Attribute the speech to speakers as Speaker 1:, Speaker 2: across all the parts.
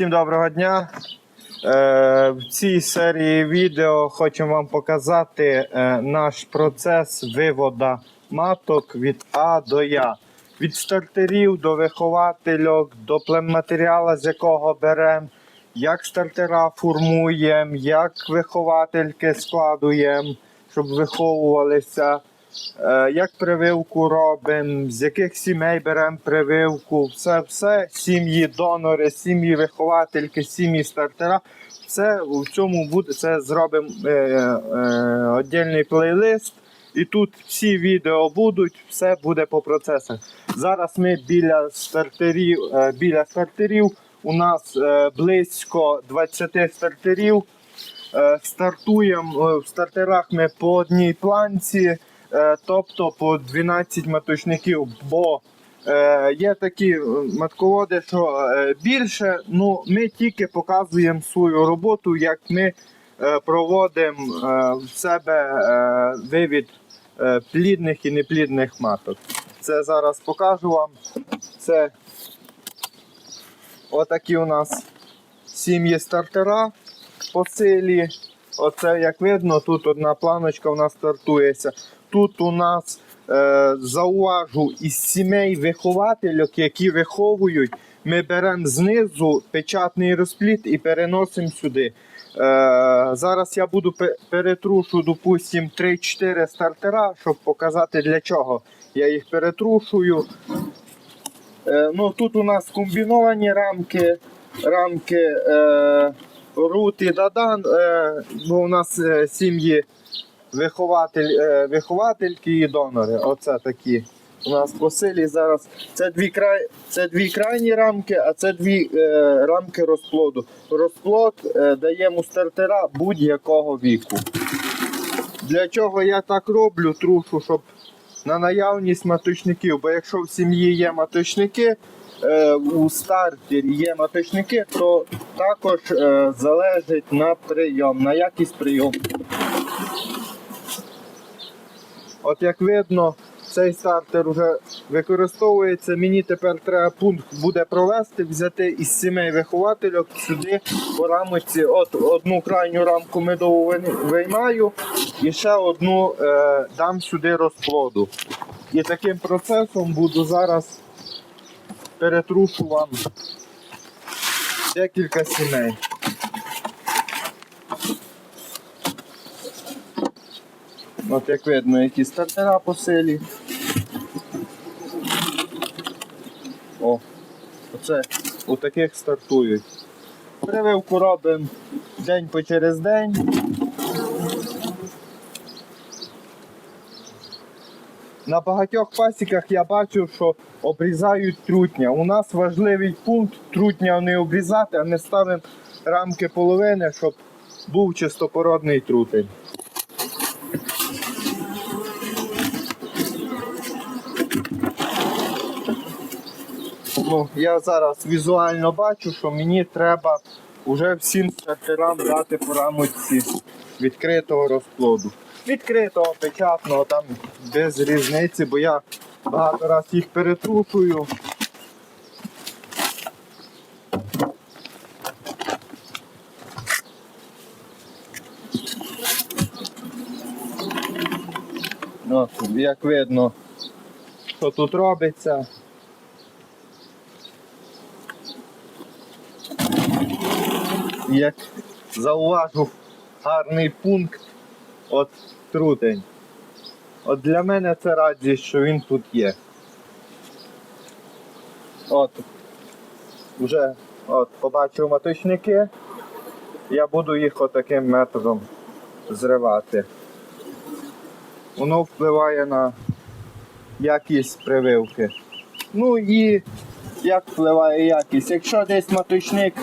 Speaker 1: Всім доброго дня. Е, в цій серії відео хочемо вам показати е, наш процес вивода маток від А до Я. Від стартерів до виховательок, до племматеріалу, з якого беремо, як стартера формуємо, як виховательки складуємо, щоб виховувалися. Е, як прививку робимо, з яких сімей беремо прививку, все, все, сім'ї донори, сім'ї виховательки, сім'ї стартера. Все у цьому буде це зробимо е, е, плейлист. І тут всі відео будуть, все буде по процесах. Зараз ми біля стартерів, е, біля стартерів. У нас е, близько 20 стартерів. Стартуємо в стартерах ми по одній планці, тобто по 12 маточників. Бо е, є такі е, матководи, що е, більше. Ну, ми тільки показуємо свою роботу, як ми е, проводимо е, в себе е, вивід е, плідних і неплідних маток. Це зараз покажу вам. Це отакі у нас сім'ї стартера по силі. Оце як видно, тут одна планочка у нас стартується. Тут у нас е, зауважу із сімей виховательок, які виховують, ми беремо знизу печатний розпліт і переносимо сюди. Е, зараз я буду перетрушу, допустим, 3-4 стартера, щоб показати для чого я їх перетрушую. Е, ну, тут у нас комбіновані рамки, рамки е, Рут і Дадан, е, бо у нас е, сім'ї вихователь, е, виховательки і донори. Оце такі. У нас по силі зараз. Це дві, край, це дві крайні рамки, а це дві е, рамки розплоду. Розплод е, даємо стартера будь-якого віку. Для чого я так роблю, трушу, щоб на наявність маточників. Бо якщо в сім'ї є маточники, е, у стартері є маточники, то також е, залежить на прийом, на якість прийому. От як видно, цей стартер вже використовується. Мені тепер треба пункт буде провести, взяти із сімей виховательок сюди по рамочці. От одну крайню рамку медову виймаю і ще одну е, дам сюди розплоду. І таким процесом буду зараз перетрушу вам декілька сімей. От як видно, які стартера по селі. О, оце у таких стартують. Прививку робимо день по через день. На багатьох пасіках я бачу, що обрізають трутня. У нас важливий пункт трутня не обрізати, а ми ставимо рамки половини, щоб був чистопородний трутень. Ну, я зараз візуально бачу, що мені треба вже всім стартерам дати по рамочці відкритого розплоду. Відкритого, печатного, там без різниці, бо я багато раз їх перетрушую. От, як видно, що тут робиться. Як зауважу гарний пункт от трутень. От для мене це радість, що він тут є. От. Вже от, побачив маточники. Я буду їх отаким методом зривати. Воно впливає на якість прививки. Ну і як впливає якість? Якщо десь маточник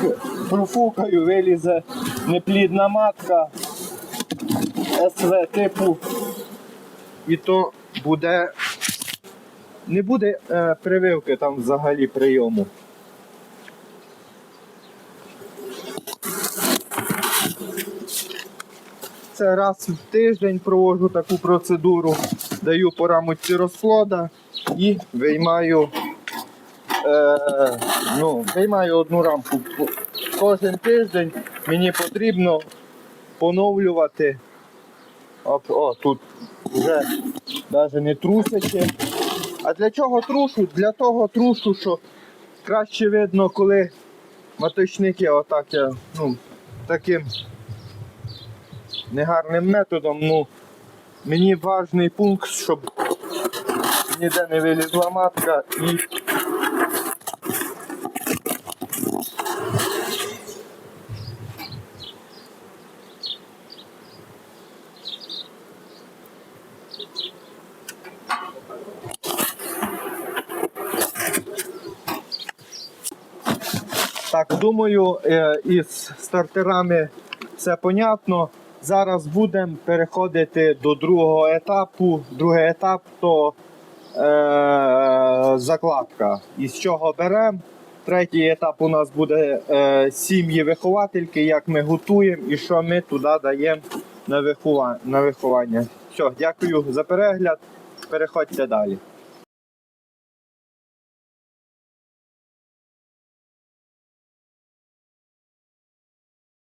Speaker 1: профукаю, вилізе неплідна матка СВ типу, і то буде не буде е, прививки там взагалі прийому. Це раз в тиждень проводжу таку процедуру, даю по рамочці розплода і виймаю е, ну, виймаю одну рамку. Кожен тиждень мені потрібно поновлювати. О, о тут вже навіть не трусячи. А для чого трушу? Для того трушу, що краще видно, коли маточники отак я, ну, таким негарним методом. Ну, мені важний пункт, щоб ніде не вилізла матка і Так, думаю, е, із стартерами все понятно. Зараз будемо переходити до другого етапу. Другий етап то е, закладка. Із чого беремо. Третій етап у нас буде е, сім'ї виховательки, як ми готуємо і що ми туди даємо на виховання. Все, дякую за перегляд. Переходьте далі.